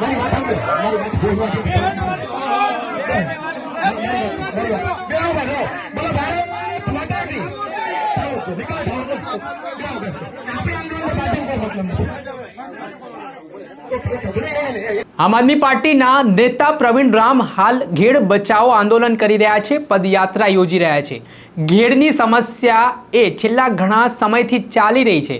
મારી વાત સાંભળો મારી વાત બોલવા આમ આદમી પાર્ટીના નેતા પ્રવીણ રામ હાલ ઘેડ બચાવો આંદોલન કરી રહ્યા છે, પદયાત્રા યોજી રહ્યા છે. ઘેડની સમસ્યા એ છેલ્લા ઘણા સમયથી ચાલી રહી છે.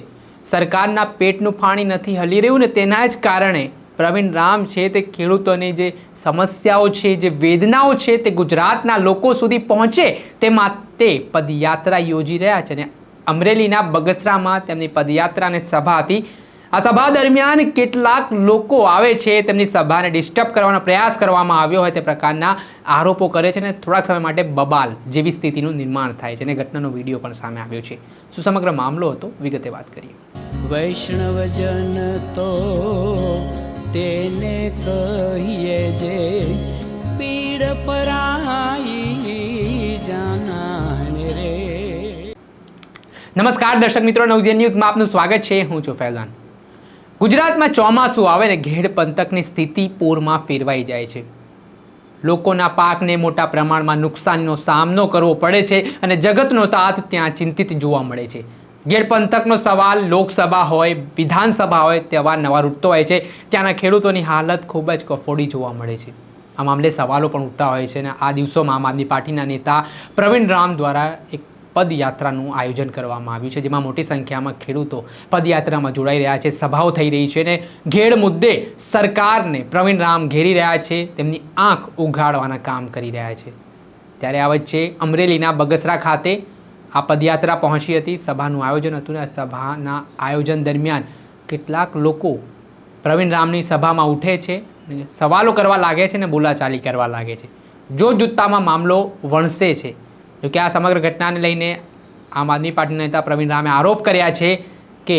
સરકારના પેટનું પાણી નથી હલી રહ્યું ને તેના જ કારણે પ્રવીણ રામ છે તે ખેડૂતોની જે સમસ્યાઓ છે, જે વેદનાઓ છે તે ગુજરાતના લોકો સુધી પહોંચે તે માટે પદયાત્રા યોજી રહ્યા છે અને અમરેલીના બગસરામાં તેમની પદયાત્રાને સભા હતી. આ સભા દરમિયાન કેટલાક લોકો આવે છે તેમની સભાને ડિસ્ટર્બ કરવાનો પ્રયાસ કરવામાં આવ્યો હોય તે પ્રકારના આરોપો કરે છે અને થોડાક સમય માટે બબાલ જેવી સ્થિતિનું નિર્માણ થાય છે અને ઘટનાનો વીડિયો પણ સામે આવ્યો છે. શું સમગ્ર મામલો હતો? વિગતે વાત કરીએ. વૈષ્ણવજન તો તેને કહીએ જે પીડ પરાઈ જાનાને રે. નમસ્કાર દર્શક મિત્રો નવજેન ન્યૂઝમાં આપનું સ્વાગત છે. હું છું ફૈઝાન. ગુજરાતમાં ચોમાસું આવે ને ઘેડ પંથકની સ્થિતિ પૂરમાં ફેરવાઈ જાય છે. લોકોના પાકને મોટા પ્રમાણમાં નુકસાનનો સામનો કરવો પડે છે અને જગતનો તાત ત્યાં ચિંતિત જોવા મળે છે. ગેડ પંથકનો સવાલ લોકસભા હોય, વિધાનસભા હોય તેવા નવા ઉઠતો હોય છે. ત્યાંના ખેડૂતોની હાલત ખૂબ જ કફોડી જોવા મળે છે. આ મામલે સવાલો પણ ઉઠતા હોય છે અને આ દિવસોમાં આમ આદમી પાર્ટીના નેતા પ્રવીણ રામ દ્વારા એક પદયાત્રાનું આયોજન કરવામાં આવ્યું છે, જેમાં મોટી સંખ્યામાં ખેડૂતો પદયાત્રામાં જોડાઈ રહ્યા છે, સભાઓ થઈ રહી છે અને ઘેડ મુદ્દે સરકારને પ્રવીણ રામ ઘેરી રહ્યા છે, તેમની આંખ ઉઘાડવાના કામ કરી રહ્યા છે. ત્યારે આ વચ્ચે અમરેલીના બગસરા ખાતે આ પદયાત્રા પહોંચી હતી. સભાનું આયોજન હતું ને આ સભાના આયોજન દરમિયાન કેટલાક લોકો પ્રવીણ રામની સભામાં ઉઠે છે સવાલો કરવા લાગે છે ને બોલાચાલી કરવા લાગે છે. જો જૂતામાં મામલો વણસે છે. જોકે આ સમગ્ર ઘટનાને લઈને આમ આદમી પાર્ટીના નેતા પ્રવીણ રામે આરોપ કર્યા છે કે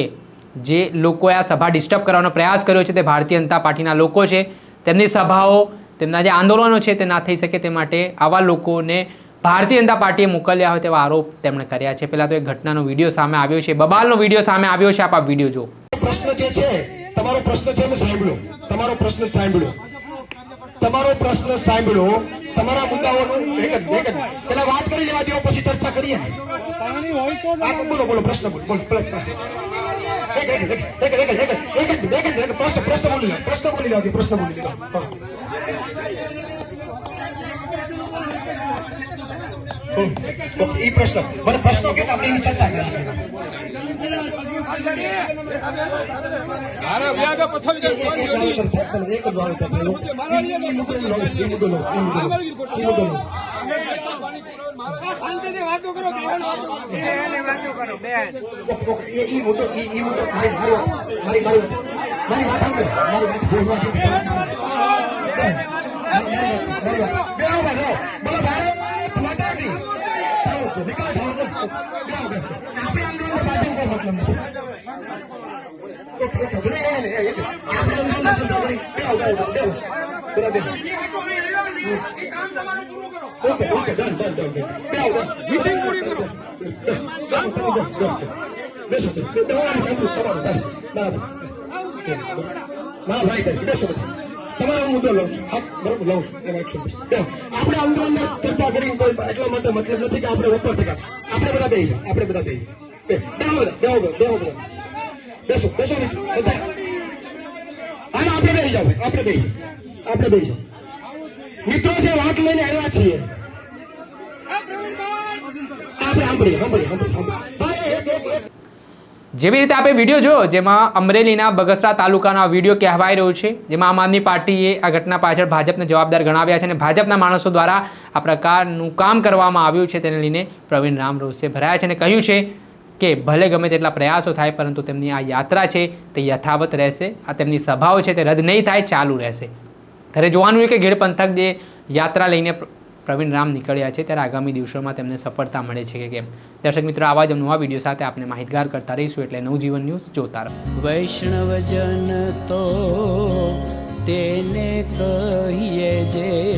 જે લોકોએ આ સભા ડિસ્ટર્બ કરવાનો પ્રયાસ કર્યો છે તે ભારતીય જનતા પાર્ટીના લોકો છે. તેમની સભાઓ, તેમના જે આંદોલનો છે તે ના થઈ શકે તે માટે આવા લોકોને ભારતીય જનતા પાર્ટીએ મોકલ્યા હોય તેવા આરોપ તેમણે કર્યા છે. પહેલા તો એક ઘટનાનો વીડિયો સામે આવ્યો છે. બબાલનો વીડિયો સામે આવ્યો છે. આપ આ વીડિયો જો પ્રશ્ન જે છે, તમારો પ્રશ્ન છે, મેં સાંભળ્યો. તમારો પ્રશ્ન સાંભળ્યો. તમારો પ્રશ્ન સાંભળ્યો. તમારા મુદ્દાઓનું એક જ એક જ. પેલા વાત કરી લેવા દેવો પછી ચર્ચા કરીએ. બોલો બોલો, પ્રશ્ન બોલો બોલો એક એક એક એક એક એક એક એક પ્રશ્ન પ્રશ્ન બોલી લો, પ્રશ્ન બોલી લો, પ્રશ્ન બોલી લો. ઓકે, ઈ પ્રશ્ન મને પ્રશ્નો કે આપણે એની ચર્ચા કરી મારી વાતો કરો આપણે આંદોલન પાટણ નથી આપણે ઓકે તમારો મુદ્દો લઉં છું હા બરોબર લઉં છું આપણે આંદોલન ચર્ચા કરીને એટલા માટે મતલબ નથી કે આપણે ઉપર ટકા બેસી. આપણે બધા બેસી હા આપણે બેસી જાવ. આપણે બેસી. આપણે બેસી જાવ મિત્રો, જે વાત લઈને આવ્યા છીએ આપણે સાંભળીએ સાંભળીએ સાંભળીએ એક જેવી રીતે આપણે વીડિયો જોયો, જેમાં અમરેલીના બગસરા તાલુકાના વીડિયો કહેવાઈ રહ્યો છે, જેમાં આમ આદમી પાર્ટીએ આ ઘટના પાછળ ભાજપને જવાબદાર ગણાવ્યા છે અને ભાજપના માણસો દ્વારા આ પ્રકારનું કામ કરવામાં આવ્યું છે, તેને લઈને પ્રવીણ રામ રોષે ભરાયા છે અને કહ્યું છે કે ભલે ગમે તેટલા પ્રયાસો થાય, પરંતુ તેમની આ યાત્રા છે, તે યથાવત રહેશે, આ તેમની સભાઓ છે, તે રદ નહીં થાય, ચાલુ રહેશે. ત્યારે જોવાનું એ કે ગીર પંથક જે યાત્રા લઈને પ્રવીણ રામ નીકળ્યા છે ત્યારે આગામી દિવસોમાં તેમને સફળતા મળે છે કે કેમ? દર્શક મિત્રો, આવા જ નવા વીડિયો સાથે આપણે માહિતગાર કરતા રહીશું એટલે નવજીવન ન્યૂઝ જોતા રહો વૈષ્ણવજન તો તેને કહીએ જે